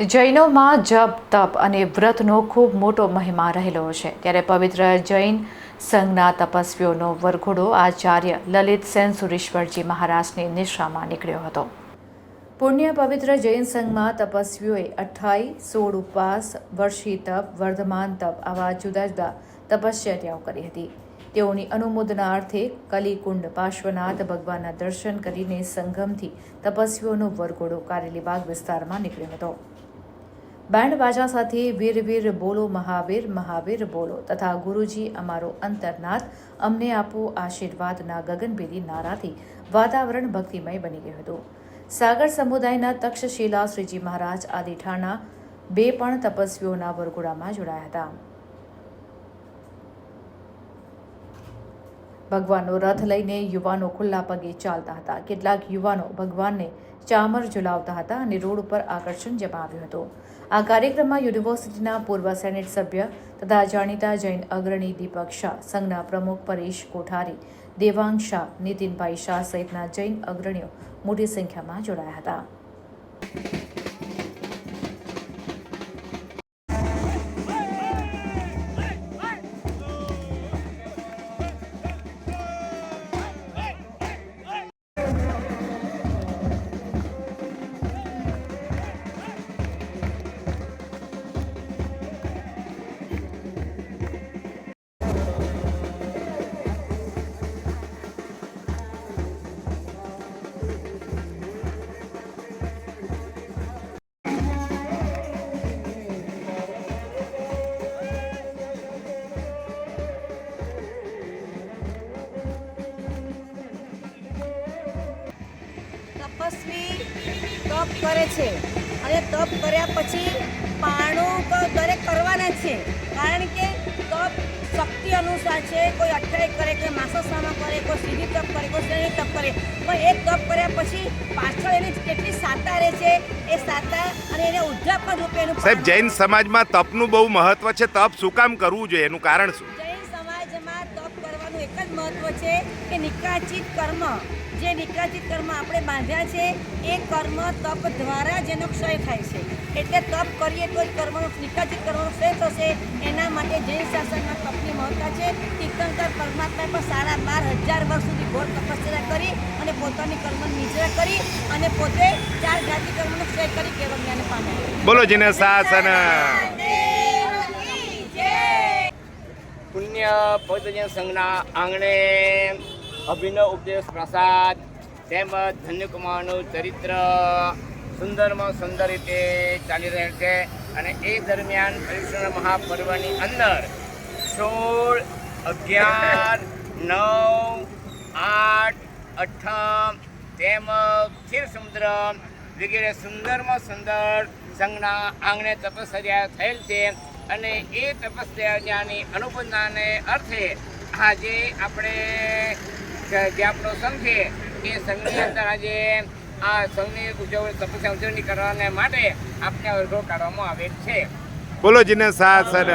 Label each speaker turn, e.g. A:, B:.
A: જૈનોમાં જપ, તપ અને વ્રતનો ખૂબ મોટો મહિમા રહેલો છે. ત્યારે પવિત્ર જૈન સંઘના તપસ્વીઓનો વરઘોડો આચાર્ય લલિત સેન સુરેશ્વરજી મહારાજની નિશ્રામાં નીકળ્યો હતો. પુણ્ય પવિત્ર જૈન સંઘમાં તપસ્વીઓએ અઠ્ઠાઈ, સોળ ઉપવાસ, વર્ષી તપ, વર્ધમાન તપ આવા જુદા જુદા તપશ્ચર્યાઓ કરી હતી. તેઓની અનુમોદના અર્થે કલિકુંડ પાર્શ્વનાથ ભગવાનના દર્શન કરીને સંગમથી તપસ્વીઓનો વરઘોડો કારેલીબાગ વિસ્તારમાં નીકળ્યો હતો. બેન્ડ બાજા સાથે વીર વીર બોલો મહાવીર મહાવીર બોલો. તથા ગુરુજી, અમારો અંતરનાથ અમને આપો આશીર્વાદના ગગનભેદી નારાથી. વાતાવરણ ભક્તિમય બની ગયું હતું. સાગર સમુદાયના તક્ષશિલા શ્રીજી મહારાજ આદિઠાના બે પણ તપસ્વીઓના વરઘોડામાં જોડાયા હતા. ભગવાનનો રથ લઈને યુવાનો ખુલ્લા પગે ચાલતા હતા. કેટલાક યુવાનો ભગવાનને ચામર ઝુલાવતા હતા અને રોડ ઉપર આકર્ષણ જમાવ્યું હતું. આ કાર્યક્રમમાં યુનિવર્સિટીના પૂર્વ સેનેટ સભ્ય તથા જાણીતા જૈન અગ્રણી દીપક શાહ, સંઘના પ્રમુખ પરેશ કોઠારી, દેવાંગ શાહ, નીતિનભાઈ શાહ સહિતના જૈન અગ્રણીઓ મોટી સંખ્યામાં જોડાયા હતા.
B: તપસ્વી તપ કરે છે. અને તપ કર્યા પછી પાણું તો દરેક કરવાના છે. કારણ કે તપ શક્તિ અનુસાર છે. કોઈ અઠ્યાઈ કરે કોઈ માસોસામાં કરે કોઈ સીધી તપ કરે કોઈ શ્રેણી તપ કરે. પણ એક તપ કર્યા પછી પાછળ એની કેટલી સાતા રહે છે એ સાતા અને એને ઉદ્ધાપન રૂપે એનું
C: સાહેબ જૈન સમાજમાં તપનું બહુ મહત્વ છે. તપ શું કામ કરવું જોઈએ? એનું કારણ શું?
B: જૈન સમાજમાં તપ કરવાનું એક જ મહત્વ છે કે નિકાચિત કર્મ. જે નિકાચિત કર્મ આપણે બાંધ્યા છે એ કર્મ તપ દ્વારા જ એનો ક્ષય થાય છે. એટલે તપ કરીએ તો જ કર્મનો નિકાચિત કર્મનો ક્ષય થશે. એના માટે જૈન શાસનમાં તપની મહત્તા છે. તીર્થંકર પરમાત્મા પણ સાડા બાર હજાર વર્ષ સુધી ઘોર તપસ્યા કરી અને પોતાની કર્મ નિજરા કરી અને પોતે ચાર જાતિ કર્મનો ક્ષય કરી કેવળ જ્ઞાન પામ્યા.
C: બોલો જીને શાસન
D: પુણ્ય પવિત્ર સંઘના આંગણે અભિનવ ઉપદેશ પ્રસાદ તેમજ ધન્યકુમારનું ચરિત્ર સુંદરમાં સુંદર રીતે ચાલી રહ્યું છે અને એ દરમિયાન કૃષ્ણ મહાપર્વની અંદર સોળ, અગિયાર, નવ, આઠ અઠમ તેમજ ખીર સમુદ્ર વગેરે સુંદરમાં સુંદર સંઘના આંગણે તપસ્યા થયેલ છે અને એ તપસ્યાની અનુબંધાને અર્થે આજે આપણે જે આપણો સંઘ છે, એ સંઘની અંદર આજે આ સંઘની ઉજવણી તપસ્યા ઉજવણી કરવાને માટે આપને વર્ગો કાઢવામાં આવેલ છે.
C: બોલો જીને શાસન